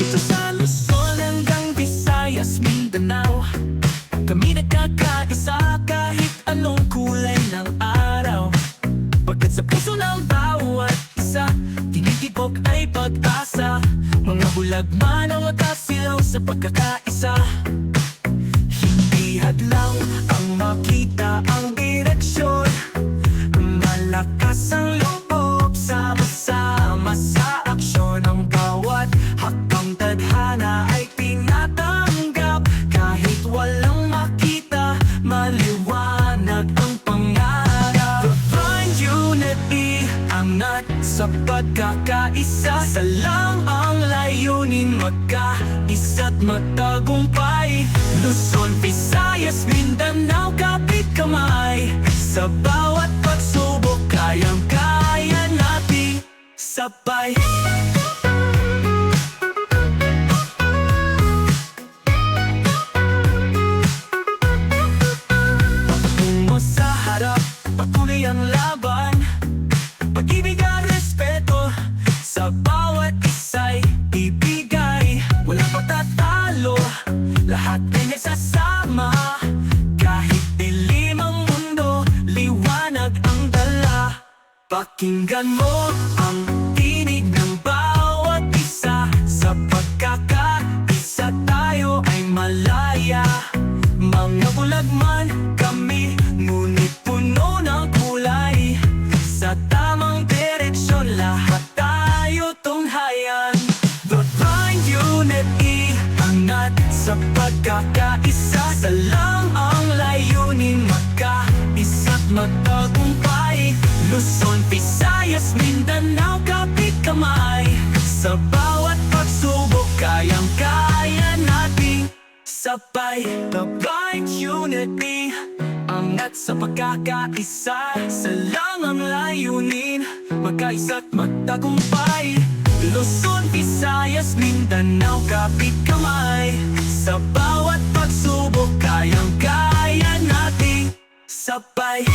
Dito sa Luzon hanggang Visayas, Mindanao. Kami nagkakaisa kahit anong kulay ng araw. Pagkat sa puso ng bawat isa Tinitibok ay pag-asa. Mga bulag man ang magkasilaw sa pagkakaisa. Hindi hadlang ang makita ang direksyon sa pagkakaisa. Sa lang ang layunin Magkaisa't magtagumpay Luzon, Visayas, Mindanao Kapit kamay. Sa Lahat ay nagsasama. Kahit dilim mundo Liwanag ang dala. Pakinggan mo ang sa pagkakaisa. Sa lang ang layunin Magkaisa't magtagumpay Luzon, Visayas, Mindanao Kapit kamay. Sa bawat pagsubok Kayang-kaya nating sabay. Divine unity Angat sa pagkakaisa. Sa lang ang layunin Magkaisa't magtagumpay Luzon, Visayas, Mindanao Kapit kamay Sa bawat pagsubok Kayang-kaya nating sabay